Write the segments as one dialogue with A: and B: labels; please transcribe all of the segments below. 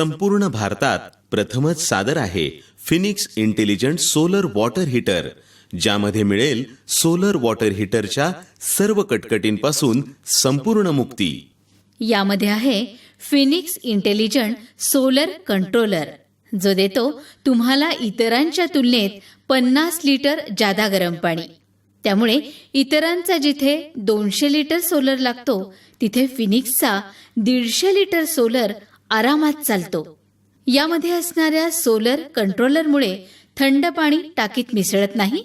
A: संपूर्ण भारतात प्रथमच सादर आहे Phoenix intelligent solar water heater ज्यामध्ये मिळेल सोलर वॉटर हीटरच्या सर्व कटकटींपासून संपूर्ण मुक्ती.
B: यामध्ये आहे फिनिक्स इंटेलिजंट सोलर कंट्रोलर जो देतो तुम्हाला इतरांच्या तुलनेत पन्नास लिटर जादा गरम पाणी. त्यामुळे इतरांचा जिथे दोनशे लिटर सोलर लागतो तिथे फिनिक्सचा दीडशे लिटर सोलर आरामात चालतो. यामध्ये असणाऱ्या सोलर कंट्रोलरमुळे थंड पाणी टाकीत मिसळत नाही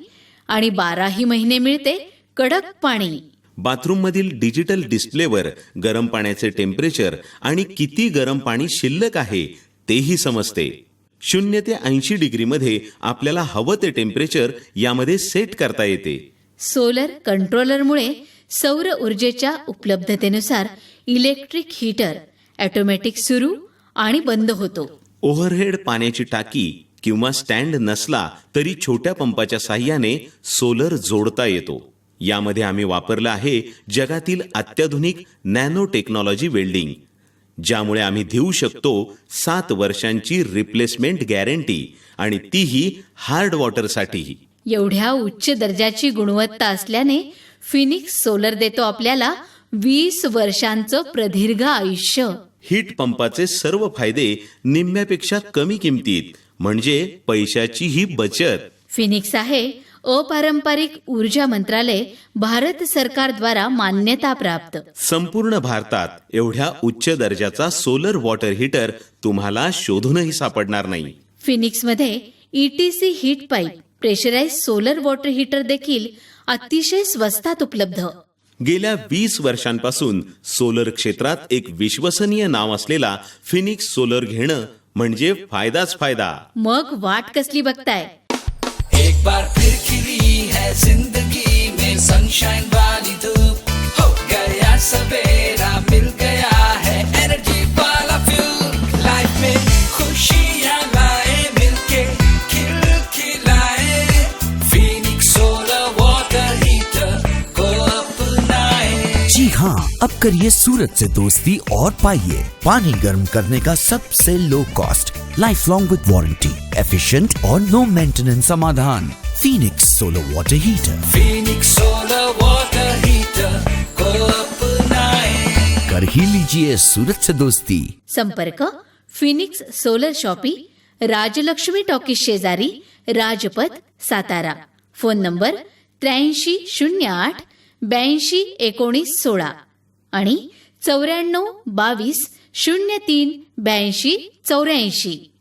B: आणि बाराही महिने मिळते कडक पाणी.
A: बाथरूममधील डिजिटल डिस्प्लेवर गरम पाण्याचे टेम्परेचर आणि किती गरम पाणी शिल्लक आहे तेही समजते. शून्य ते ऐंशी डिग्रीमध्ये आपल्याला हवं ते टेम्परेचर यामध्ये सेट करता येते.
B: सोलर कंट्रोलरमुळे सौर ऊर्जेच्या उपलब्धतेनुसार इलेक्ट्रिक हीटर ऑटोमॅटिक सुरू आणि बंद होतो.
A: ओव्हरहेड पाण्याची टाकी किंवा स्टँड नसला तरी छोट्या पंपाच्या साह्याने सोलर जोडता येतो. यामध्ये आम्ही वापरलं आहे जगातील अत्याधुनिक नॅनो टेक्नॉलॉजी वेल्डिंग ज्यामुळे आम्ही देऊ शकतो सात वर्षांची रिप्लेसमेंट गॅरंटी आणि तीही हार्ड वॉटरसाठीही.
B: एवढ्या उच्च दर्जाची गुणवत्ता असल्याने फिनिक्स सोलर देतो आपल्याला वीस वर्षांचं प्रदीर्घ आयुष्य.
A: हीट पंपाचे सर्व फायदे निम्म्यापेक्षा कमी किमतीत म्हणजे पैशाची ही बचत.
B: फिनिक्स आहे अपारंपरिक ऊर्जा मंत्रालय भारत सरकारद्वारा मान्यता प्राप्त.
A: संपूर्ण भारतात एवढ्या उच्च दर्जाचा सोलर वॉटर हीटर तुम्हाला शोधूनही सापडणार नाही.
B: फिनिक्समध्ये ETC heat pipe pressurise solar water heater देखील अतिशय स्वस्तात उपलब्ध.
A: गेल्या वीस वर्षांपासून सोलर क्षेत्रात एक विश्वसनीय नाव असलेला फिनिक्स सोलर घेणं म्हणजे फायदाच फायदा.
B: मग वाट कसली बघताय?
C: एक बार फिर खिली है जिंदगी में सनशाइन हाँ
D: अब करिए सूरत से दोस्ती और पाइए। पानी गर्म करने का सबसे low cost life long with warranty efficient और नो मेंटेनेंस समाधान। Phoenix solar water heater
C: Phoenix solar water heater को अपनाए।
D: कर ही लीजिए सूरत से दोस्ती।
B: संपर्क Phoenix solar shoppe Rajlakshmi talkies शेजारी राजपथ सातारा। फ़ोन नंबर त्र्याऐंशी शून्य आठ ब्याऐंशी एकोणीस सोळा. आणि चौऱ्याण्णव बावीस शून्य तीन ब्याऐंशी चौऱ्याऐंशी.